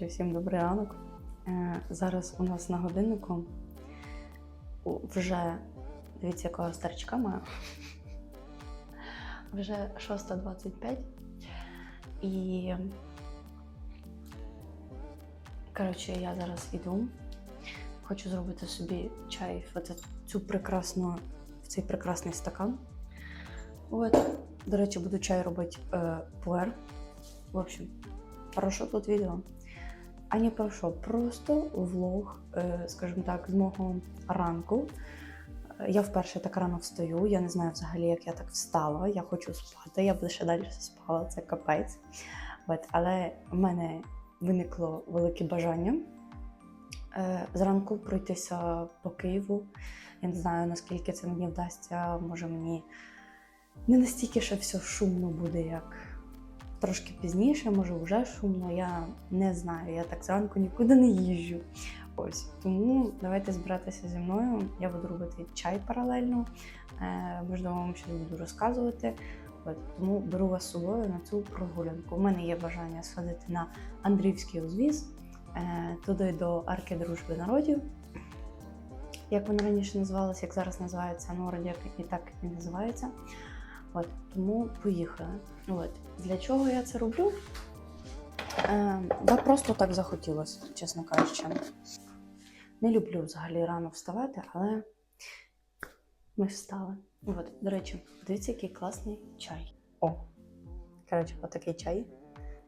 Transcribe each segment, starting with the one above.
Коротше, всім добрий ранок. Е, зараз у нас на годиннику вже дивіться, якого старичка маю. Вже 6.25. І коротше, я зараз іду. Хочу зробити собі чай в цю прекрасну, в цей прекрасний стакан. От. До речі, буду чай робити е, пуер. В общем, про що тут відео? А не про що, просто влог, е, скажімо так, з мого ранку. Е, Я вперше так рано встаю. Я не знаю взагалі, як я так встала. Я хочу спати, я б лише далі спала, це капець. От, але в мене виникло велике бажання е, зранку пройтися по Києву. Я не знаю, наскільки це мені вдасться. Може мені не настільки ще все шумно буде, як трошки пізніше, може вже шумно. Я не знаю. Я так зранку нікуди не їжджу. Ось тому давайте збиратися зі мною. Я буду робити чай паралельно. Е, можливо, вам щось буду розказувати. От, тому беру вас з собою на цю прогулянку. У мене є бажання сходити на Андрівський узвіз, е, туди до Арки Дружби народів. Як вона раніше називалася, як зараз називається, ну вроді як і так і називається. От, тому поїхали. От. Для чого я це роблю? Е, да просто так захотілося, чесно кажучи. Не люблю взагалі рано вставати, але ми встали. От, до речі, дивіться, який класний чай. О! Коротше, отакий чай.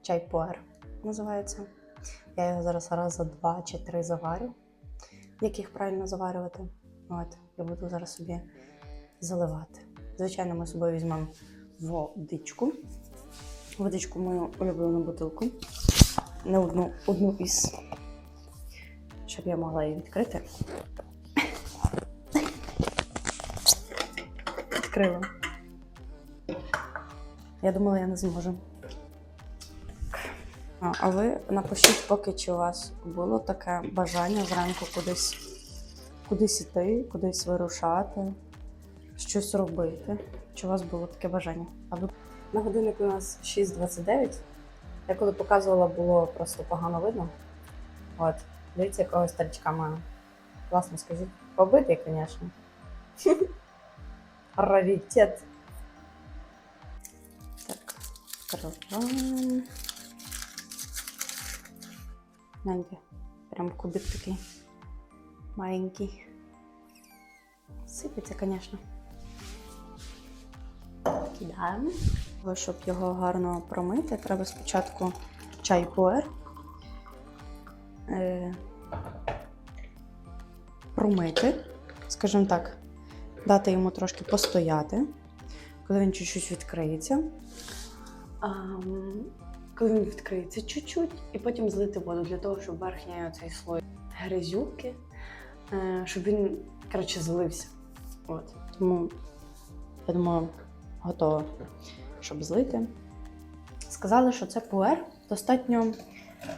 Чай пуер називається. Я його зараз раз за два чи три заварю. Як їх правильно заварювати? От, я буду зараз собі заливати. Звичайно, ми з собою візьмемо водичку. Водичку мою улюблену бутилку. Не одну, одну із. Щоб я могла її відкрити. Відкрила. Я думала, я не зможу. А, ви напишіть, поки чи у вас було таке бажання зранку кудись, кудись іти, кудись вирушати, щось робити. Чи у вас було таке бажання? А ви на годинник у нас 6.29. Я коли показувала, було просто погано видно. От, дивіться, якого старичка маю. Класно, скажіть. Побитий, звісно. Раритет. Так, відкриваємо. Гляньте, прям кубик такий маленький. Сипеться, звісно. Кидаємо. Щоб його гарно промити, треба спочатку чай пуер. Е, промити, скажімо так, дати йому трошки постояти, коли він чуть-чуть відкриється. Коли він відкриється чуть-чуть, і потім злити воду для того, щоб верхній цей слой грязюки, е, щоб він, коротше, злився. От. Тому, я думаю, готова, щоб злити. Сказали, що це пуер достатньо,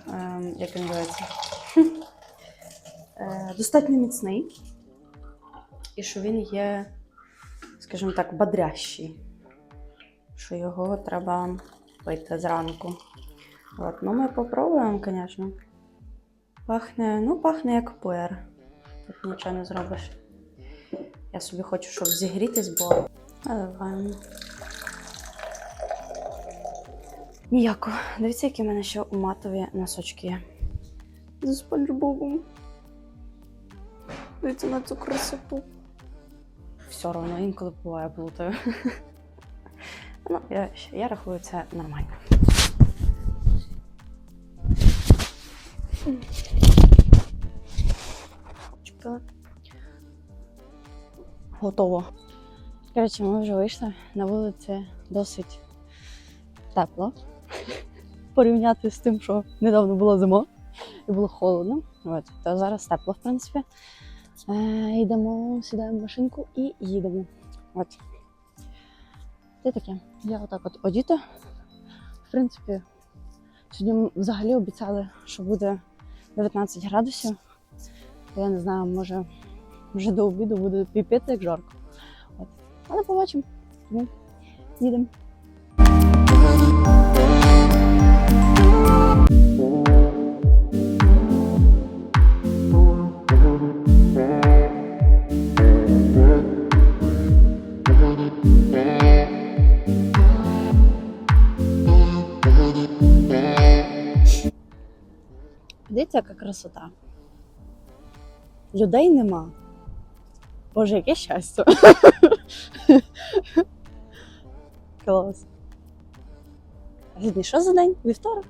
е, як він називається, е, достатньо міцний. І що він є, скажімо так, бодрящий. Що його треба пити зранку. От, ну ми попробуємо, звісно. Пахне, ну, пахне як пуер. Тут нічого не зробиш. Я собі хочу, щоб зігрітись, бо наливаємо. Ніяко. Дивіться, які в мене ще матові носочки є. Зі спанч Дивіться на цю красоту. Все одно інколи буває плутаю. Ну, я, я рахую це нормально. Чекала. Готово. Коротше, ми вже вийшли. На вулиці досить тепло. Порівняти з тим, що недавно була зима і було холодно. От, то зараз тепло, в принципі. Е, йдемо, сідаємо в машинку і їдемо. От. Це таке. Я отак от одіта. В принципі, сьогодні взагалі обіцяли, що буде 19 градусів. Я не знаю, може, вже до обіду буде піпець як жарко. Але побачимо. Тому їдемо. Дивіться, яка красота. Людей нема. Боже, яке щастя. Клас. Сьогодні що за день? Вівторок?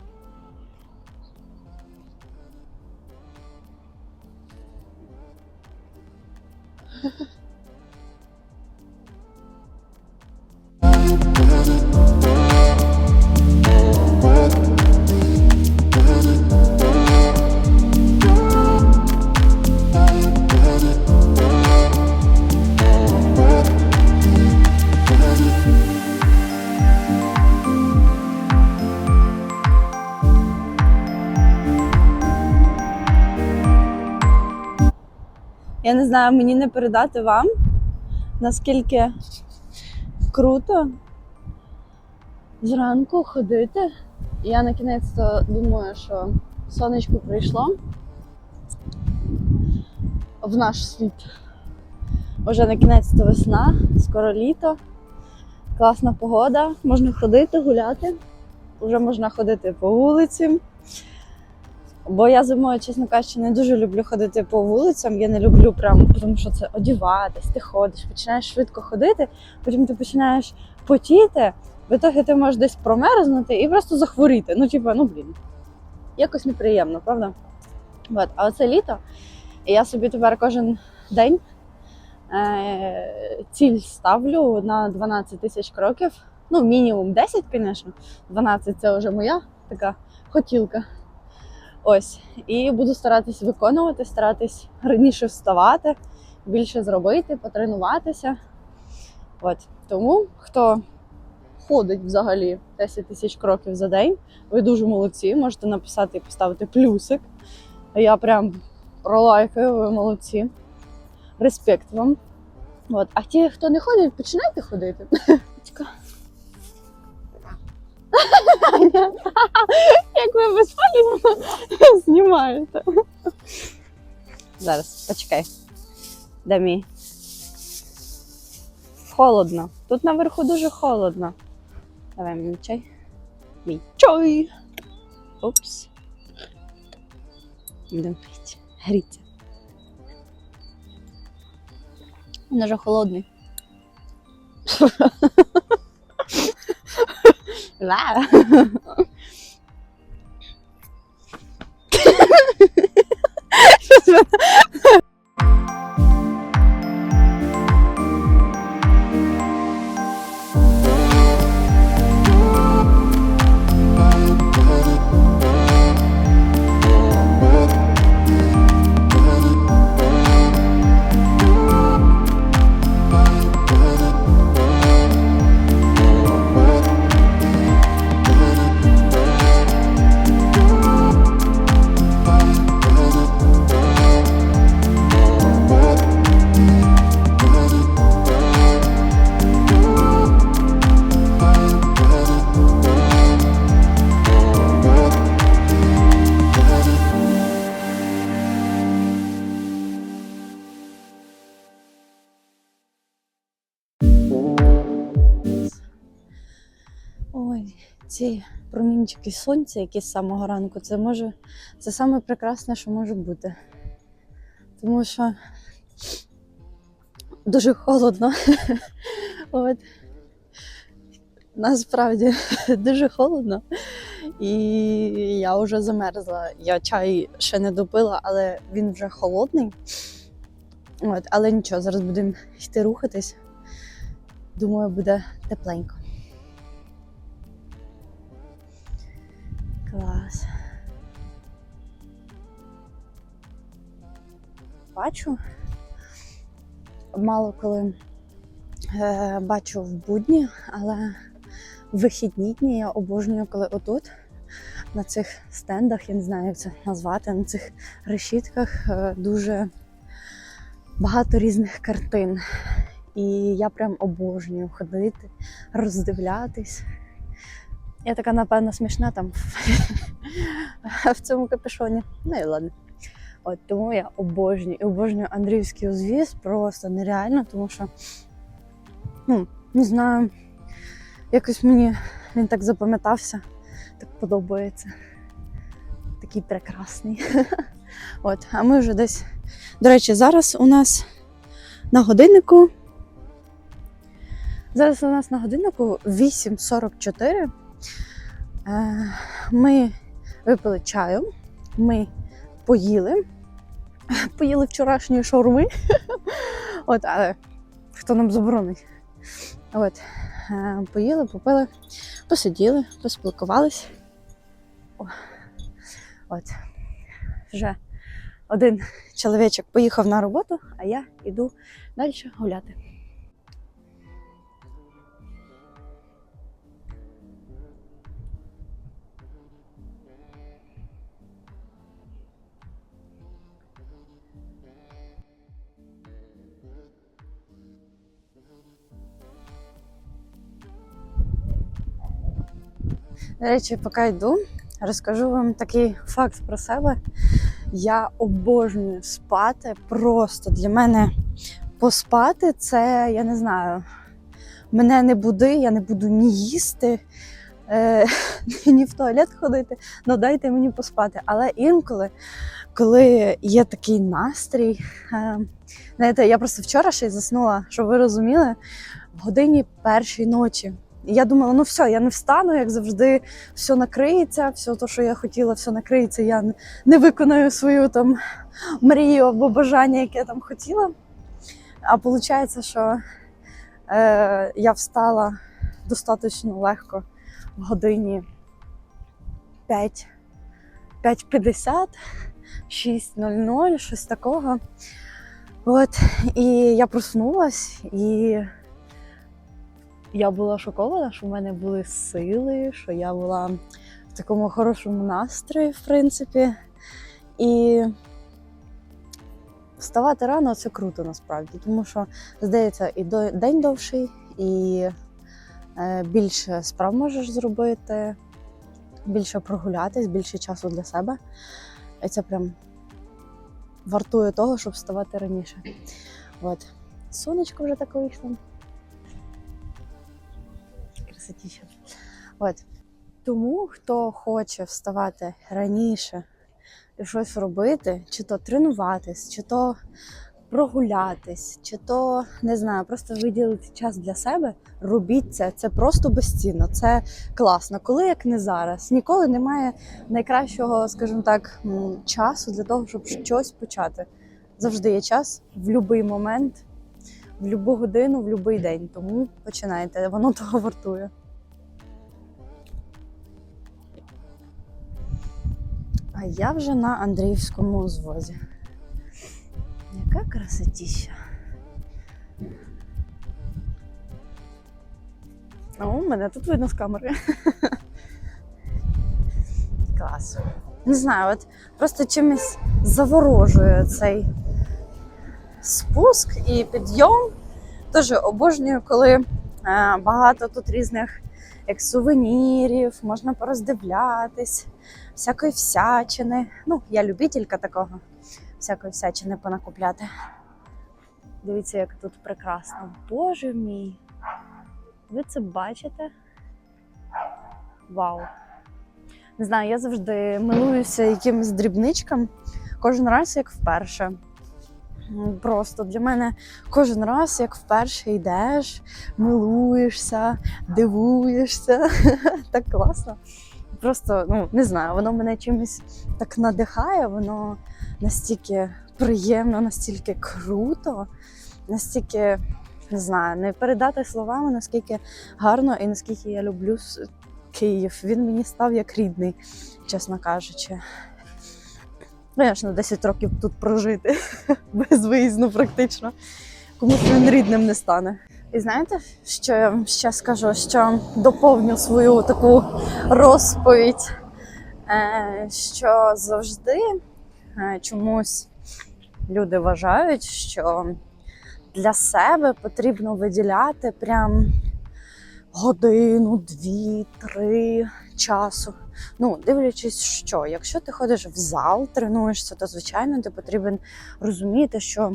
Я не знаю, мені не передати вам, наскільки круто зранку ходити. Я на кінець то думаю, що сонечко прийшло в наш світ. Уже на кінець то весна, скоро літо, класна погода, можна ходити, гуляти. Вже можна ходити по вулиці. Бо я зимою, чесно кажучи, не дуже люблю ходити по вулицям. Я не люблю прям, тому що це одіватись, ти ходиш, починаєш швидко ходити, потім ти починаєш потіти, в ітогі ти можеш десь промерзнути і просто захворіти. Ну, типу, ну блін. Якось неприємно, правда? От. А оце літо, і я собі тепер кожен день е- ціль ставлю на 12 тисяч кроків. Ну, мінімум 10, звісно. 12 це вже моя така хотілка. Ось. І буду старатись виконувати, старатись раніше вставати, більше зробити, потренуватися. От. Тому, хто ходить взагалі 10 тисяч кроків за день, ви дуже молодці. Можете написати і поставити плюсик. Я прям пролайкаю, ви молодці. Респект вам. От. А ті, хто не ходить, починайте ходити. Як ви безпалізно знімаєте. Зараз, почекай. Де мій? Холодно. Тут наверху дуже холодно. Давай мені чай. Мій чай. Упс. Будемо пити. Гріться. Він дуже холодний. lá. ці промінчики сонця, які з самого ранку, це може це саме прекрасне, що може бути. Тому що дуже холодно. От. Насправді дуже холодно. І я вже замерзла. Я чай ще не допила, але він вже холодний. От, але нічого, зараз будемо йти рухатись. Думаю, буде тепленько. Клас. Бачу. Мало коли е, бачу в будні, але в вихідні дні я обожнюю, коли отут, на цих стендах, я не знаю, як це назвати, на цих решітках е, дуже багато різних картин. І я прям обожнюю ходити, роздивлятись. Я така, напевно, смішна там в цьому капюшоні. Ну і ладно. От тому я обожнюю. І обожнюю Андріївський узвіз просто нереально, тому що, ну, не знаю, якось мені він так запам'ятався, так подобається. Такий прекрасний. От, а ми вже десь. До речі, зараз у нас на годиннику. Зараз у нас на годиннику 8.44. Е, Ми випили чаю, ми поїли. Поїли вчорашньої шаурми. От, але хто нам заборонить? От, е, поїли, попили, посиділи, поспілкувались. От. Вже один чоловічок поїхав на роботу, а я йду далі гуляти. До речі, поки йду, розкажу вам такий факт про себе. Я обожнюю спати. Просто для мене поспати це, я не знаю, мене не буди, я не буду ні їсти, е, ні в туалет ходити, ну дайте мені поспати. Але інколи, коли є такий настрій, е, знаєте, я просто вчора ще й заснула, щоб ви розуміли, в годині першої ночі. Я думала, ну все, я не встану, як завжди, все накриється, все те, що я хотіла, все накриється. Я не- виконаю свою там мрію або бажання, яке я там хотіла. А виходить, що е, я встала достатньо легко в годині 5, 5.50, 6.00, щось такого. От, і я проснулась і я була шокована, що в мене були сили, що я була в такому хорошому настрої, в принципі. І вставати рано це круто насправді, тому що, здається, і день довший, і е, більше справ можеш зробити, більше прогулятись, більше часу для себе. І це прям вартує того, щоб вставати раніше. От. Сонечко вже таке вийшло красотіще. От. Тому, хто хоче вставати раніше і щось робити, чи то тренуватись, чи то прогулятись, чи то не знаю, просто виділити час для себе, робіть це. Це просто безцінно, це класно. Коли як не зараз, ніколи немає найкращого, скажімо так, часу для того, щоб щось почати. Завжди є час в будь-який момент в будь-яку годину, в будь-який день. Тому починайте, воно того вартує. А я вже на Андріївському звозі. Яка красотіща. О, мене тут видно з камери. Клас. Не знаю, от просто чимось заворожує цей спуск і підйом. Дуже обожнюю, коли е, багато тут різних як сувенірів, можна пороздивлятись, всякої всячини. Ну, я любителька такого, всякої всячини понакупляти. Дивіться, як тут прекрасно. Боже мій. Ви це бачите? Вау! Не знаю, я завжди милуюся якимось дрібничкам кожен раз як вперше. Просто для мене кожен раз, як вперше йдеш, милуєшся, дивуєшся. так класно. Просто ну не знаю, воно мене чимось так надихає, воно настільки приємно, настільки круто, настільки не знаю, не передати словами, наскільки гарно і наскільки я люблю Київ. Він мені став як рідний, чесно кажучи. Звісно, 10 років тут прожити безвиїзно практично. Комусь він рідним не стане. І знаєте, що я вам ще скажу? Що доповню свою таку розповідь, е, що завжди е, чомусь люди вважають, що для себе потрібно виділяти прям годину, дві, три часу. Ну, дивлячись, що якщо ти ходиш в зал, тренуєшся, то звичайно ти потрібен розуміти, що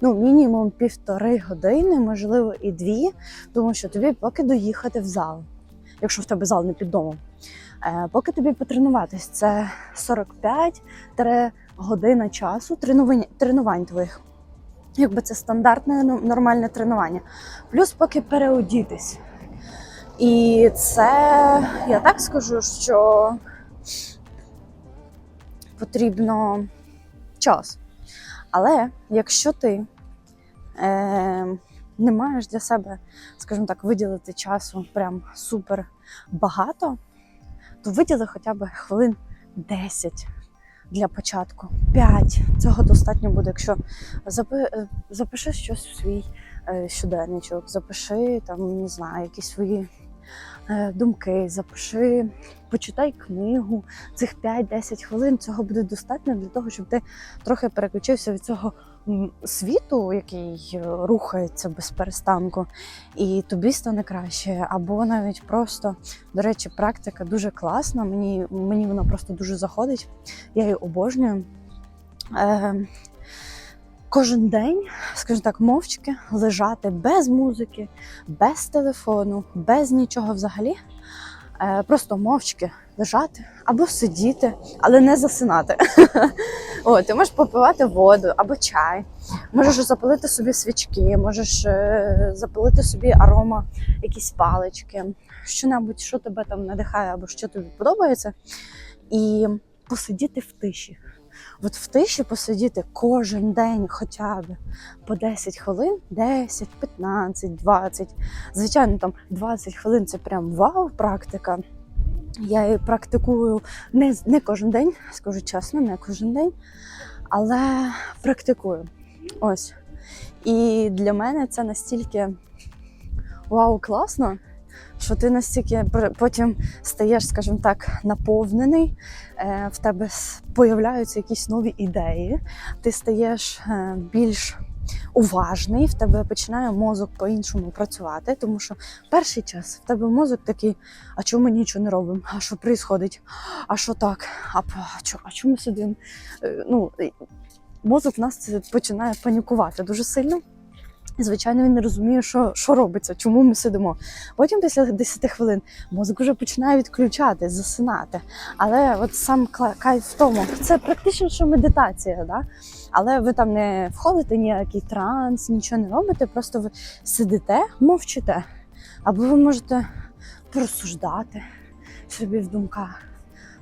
ну, мінімум півтори години, можливо, і дві, тому що тобі поки доїхати в зал. якщо в тебе зал не під домом. Е, Поки тобі потренуватись, це 45-3 година часу тренувань, тренувань твоїх. Якби це стандартне ну, нормальне тренування. Плюс поки переодітись. І це я так скажу, що потрібно час. Але якщо ти е, не маєш для себе, скажімо так, виділити часу прям супер багато, то виділи хоча б хвилин 10 для початку. 5. Цього достатньо буде, якщо запи, е, запиши щось у свій е, щоденничок, запиши там, не знаю, якісь свої думки, запиши, почитай книгу. Цих 5-10 хвилин цього буде достатньо для того, щоб ти трохи переключився від цього світу, який е, рухається без перестанку, і тобі стане краще. Або навіть просто, до речі, практика дуже класна. Мені, мені вона просто дуже заходить. Я її обожнюю. Е, Кожен день, скажімо так, мовчки лежати без музики, без телефону, без нічого взагалі. Е, Просто мовчки лежати або сидіти, але не засинати. О, ти можеш попивати воду або чай, можеш запалити собі свічки, можеш е, запалити собі арома, якісь палички, що-небудь, що тебе там надихає або що тобі подобається, і посидіти в тиші. От в тиші посидіти кожен день хоча б по 10 хвилин, 10, 15, 20. Звичайно, там 20 хвилин це прям вау практика. Я її практикую не, не кожен день, скажу чесно, не кожен день, але практикую. Ось. І для мене це настільки вау, класно, що ти настільки потім стаєш, скажімо так, наповнений, е, в тебе появляються якісь нові ідеї, ти стаєш е, більш уважний, в тебе починає мозок по-іншому працювати, тому що перший час в тебе мозок такий, а чому ми нічого не робимо? А що відбувається? А що так? А, а, чо, чому ми сидимо? Е, Ну, мозок в нас починає панікувати дуже сильно. Звичайно, він не розуміє, що, що робиться, чому ми сидимо. Потім, після 10 хвилин, мозок вже починає відключати, засинати. Але от сам кайф в тому, це практично що медитація, да? але ви там не входите ніякий транс, нічого не робите, просто ви сидите, мовчите. Або ви можете порозсуждати собі в думках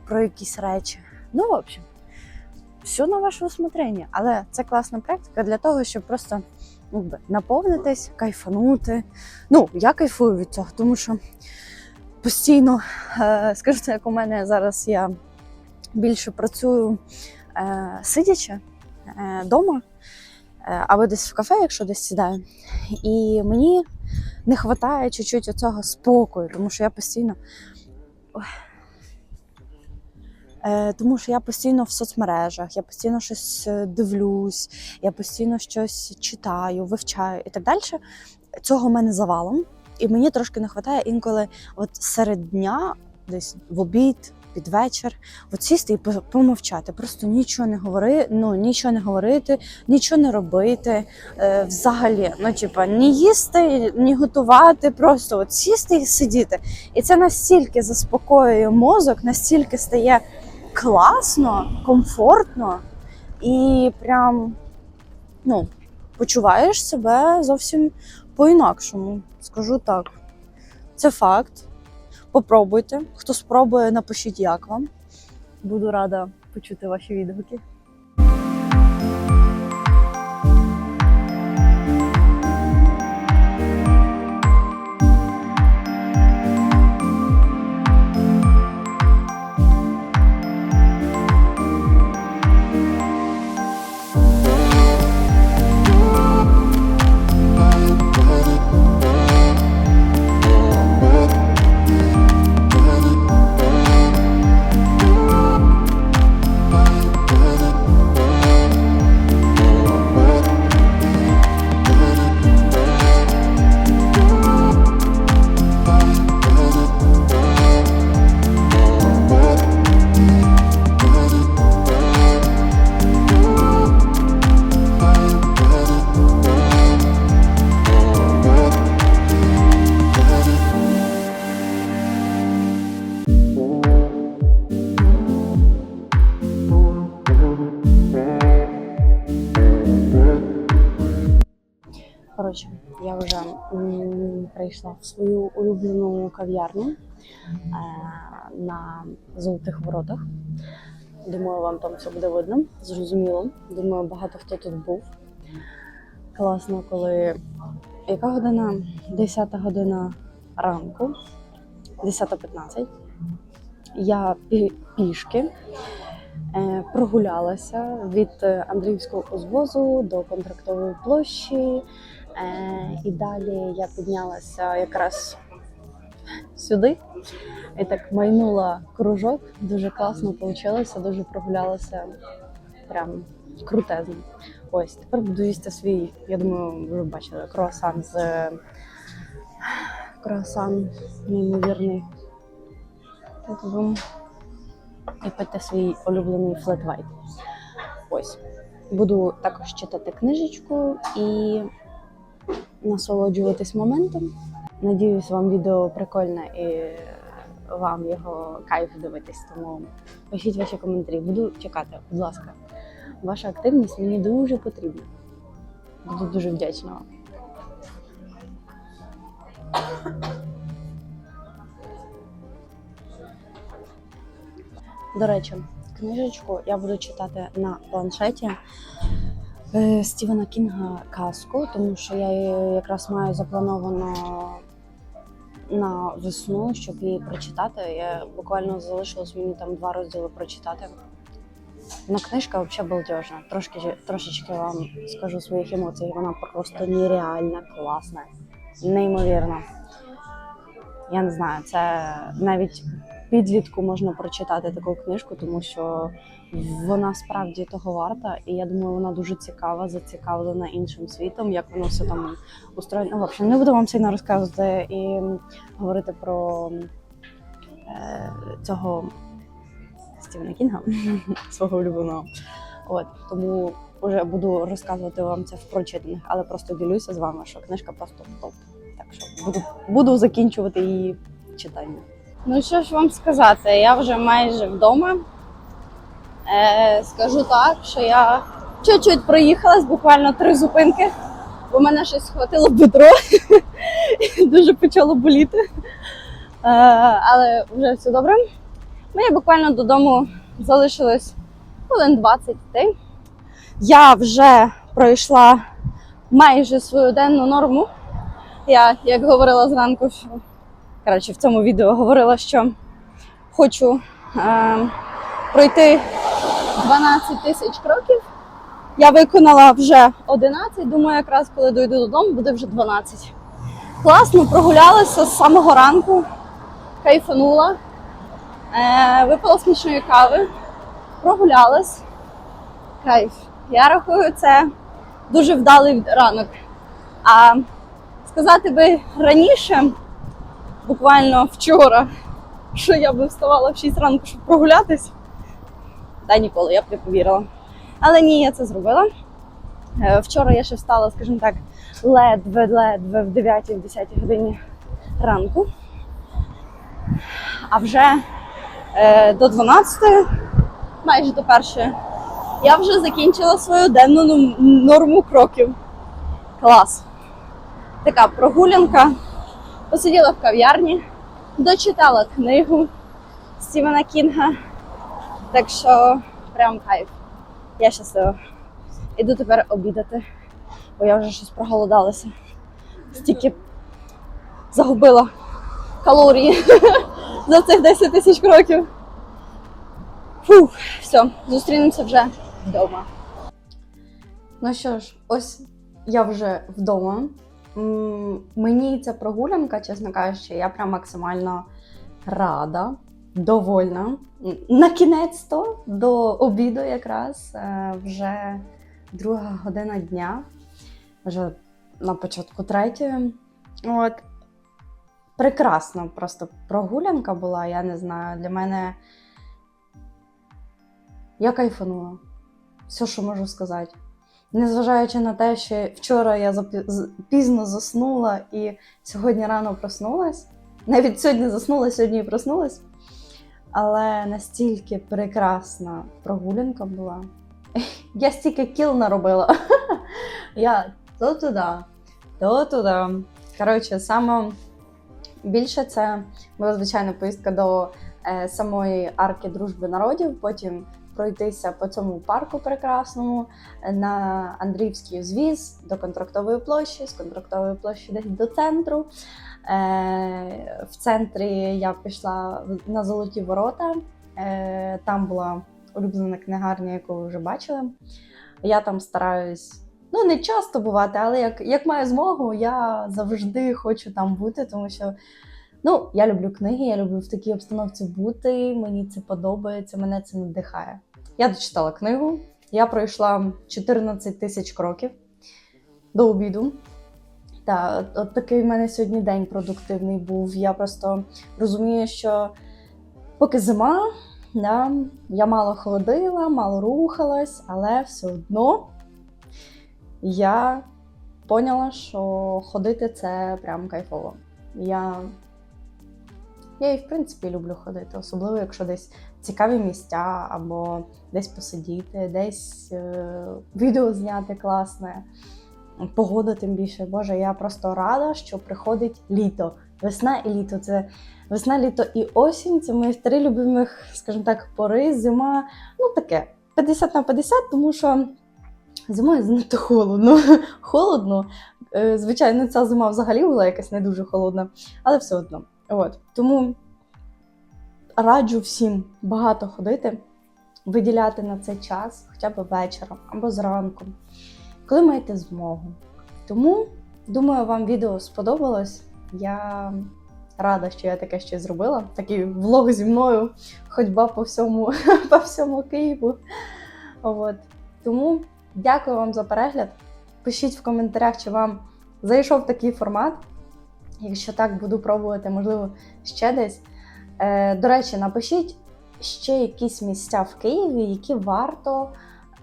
про якісь речі. Ну, в общем, все на ваше усмотрення. Але це класна практика для того, щоб просто якби, наповнитись, кайфанути. Ну, я кайфую від цього, тому що постійно, е, скажу, як у мене зараз я більше працюю е, сидячи вдома, е, або десь в кафе, якщо десь сідаю. І мені не вистачає чуть-чуть оцього спокою, тому що я постійно. Ой. Е, Тому що я постійно в соцмережах, я постійно щось е, дивлюсь, я постійно щось читаю, вивчаю і так далі. Цього в мене завалом. І мені трошки не вистачає інколи от серед дня, десь в обід, під вечір, от сісти і по- помовчати. Просто нічого не говори, ну нічого не говорити, нічого не робити. Е, взагалі, ну типа, ні їсти, ні готувати, просто от сісти і сидіти. І це настільки заспокоює мозок, настільки стає класно, комфортно і прям ну, почуваєш себе зовсім по-інакшому. Скажу так. Це факт. Попробуйте. Хто спробує, напишіть, як вам. Буду рада почути ваші відгуки. Коротше, я вже прийшла в свою улюблену кав'ярню е, на золотих воротах. Думаю, вам там все буде видно. Зрозуміло. Думаю, багато хто тут був. Класно, коли. Яка година? 10 година ранку, 10.15. Я пішки е, прогулялася від е, Андріївського узвозу до контрактової площі. Е, і далі я піднялася якраз сюди і так майнула кружок. Дуже класно вийшло, дуже прогулялася. Прям крутезно. Ось тепер буду їсти свій, я думаю, ви вже бачили круасан з круасан неймовірний. І пити свій улюблений флет white. Ось. Буду також читати книжечку і насолоджуватись моментом. Надіюсь, вам відео прикольне і вам його кайф дивитись. Тому пишіть ваші коментарі. Буду чекати, будь ласка. Ваша активність мені дуже потрібна. Буду дуже вдячна вам. До речі, книжечку я буду читати на планшеті Стівена Кінга казку, тому що я її якраз маю заплановано на весну, щоб її прочитати. Я буквально залишилось мені там два розділи прочитати. Ну, книжка взагалі балдежна. Трошки трошечки вам скажу своїх емоцій. Вона просто нереально класна, неймовірна. Я не знаю, це навіть підлітку можна прочитати таку книжку, тому що вона справді того варта, і я думаю, вона дуже цікава, зацікавлена іншим світом, як воно все там устроєно. Ну, в общем, не буду вам сильно розказувати і говорити про е, цього Стівена Кінга, свого улюбленого. От тому вже буду розказувати вам це в прочитаних, але просто ділюся з вами, що книжка просто топ. Так що буду, буду закінчувати її читання. Ну що ж вам сказати, я вже майже вдома. Е, скажу так, що я чуть-чуть проїхалась, буквально три зупинки, бо мене щось схватило в бедро, дуже почало боліти. Е, але вже все добре. Мені буквально додому залишилось хвилин 20 йти. Я вже пройшла майже свою денну норму. Я, як говорила зранку, що коротше, в цьому відео говорила, що хочу е, пройти 12 тисяч кроків. Я виконала вже 11, думаю, якраз коли дойду додому, буде вже 12. Класно, прогулялася з самого ранку, кайфанула, е, випила смачної кави, прогулялась. Кайф. Я рахую, це дуже вдалий ранок. А сказати би раніше, буквально вчора, що я би вставала в 6 ранку, щоб прогулятись. Та ніколи, я б не повірила. Але ні, я це зробила. Е, Вчора я ще встала, скажімо так, ледве-ледве в 9-10 годині ранку. А вже е, до 12, майже до першої, я вже закінчила свою денну ну- норму кроків. Клас. Така прогулянка. Посиділа в кав'ярні, дочитала книгу Стівена Кінга. Так що прям кайф. Я щаслива. Іду тепер обідати, бо я вже щось проголодалася. Стільки загубила калорії за цих 10 тисяч кроків. Фух, все, зустрінемося вже вдома. Ну що ж, ось я вже вдома. Мені ця прогулянка, чесно кажучи, я прям максимально рада, довольна. На кінець то до обіду якраз е, вже друга година дня, вже на початку третьої. От. Прекрасна просто прогулянка була, я не знаю. Для мене я кайфанула. Все, що можу сказати. Незважаючи на те, що вчора я пізно заснула і сьогодні рано проснулась. Навіть сьогодні заснула, сьогодні і проснулась. Але настільки прекрасна прогулянка була. Я стільки кіл наробила. Я то туди, то туди. Коротше, саме більше це була звичайна поїздка до е, самої арки дружби народів. Потім пройтися по цьому парку прекрасному е, на Андріївський узвіз до контрактової площі, з контрактової площі десь до центру. Е, в центрі я пішла на Золоті Ворота. Е, там була улюблена книгарня, яку ви вже бачили. Я там стараюсь. Ну, не часто бувати, але як, як маю змогу, я завжди хочу там бути, тому що ну, я люблю книги, я люблю в такій обстановці бути. Мені це подобається, мене це надихає. Я дочитала книгу, я пройшла 14 тисяч кроків до обіду. Та, от, такий в мене сьогодні день продуктивний був. Я просто розумію, що поки зима, да, я мало ходила, мало рухалась, але все одно я поняла, що ходити це прям кайфово. Я, я і в принципі люблю ходити, особливо якщо десь цікаві місця, або десь посидіти, десь е, відео зняти класне. Погода тим більше. Боже, я просто рада, що приходить літо. Весна і літо. Це весна, літо і осінь. Це мої три любимих, скажімо так, пори. Зима. Ну таке 50 на 50, тому що зимою занадто холодно. холодно. Е, Звичайно, ця зима взагалі була якась не дуже холодна, але все одно. От. Тому раджу всім багато ходити, виділяти на це час, хоча б вечором або зранку, коли маєте змогу. Тому, думаю, вам відео сподобалось. Я рада, що я таке ще зробила. Такий влог зі мною, ходьба по всьому, по всьому Києву. От. Тому дякую вам за перегляд. Пишіть в коментарях, чи вам зайшов такий формат. Якщо так, буду пробувати, можливо, ще десь. Е, до речі, напишіть ще якісь місця в Києві, які варто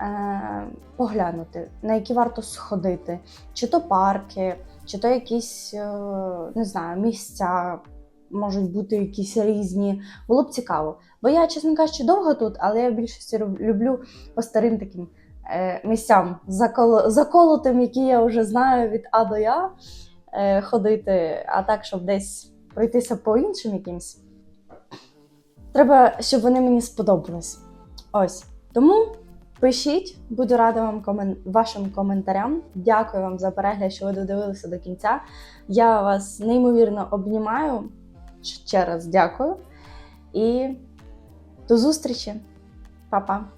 е, поглянути, на які варто сходити. Чи то парки, чи то якісь, е, не знаю, місця, можуть бути якісь різні. Було б цікаво. Бо я, чесно кажучи, довго тут, але я в більшості люблю по старим таким місцям заколотим, які я вже знаю від А до Я ходити, а так, щоб десь пройтися по іншим якимсь. Треба, щоб вони мені сподобались. Ось. Тому пишіть, буду рада вам комен... вашим коментарям. Дякую вам за перегляд, що ви додивилися до кінця. Я вас неймовірно обнімаю. Ще раз дякую. І до зустрічі. Па-па!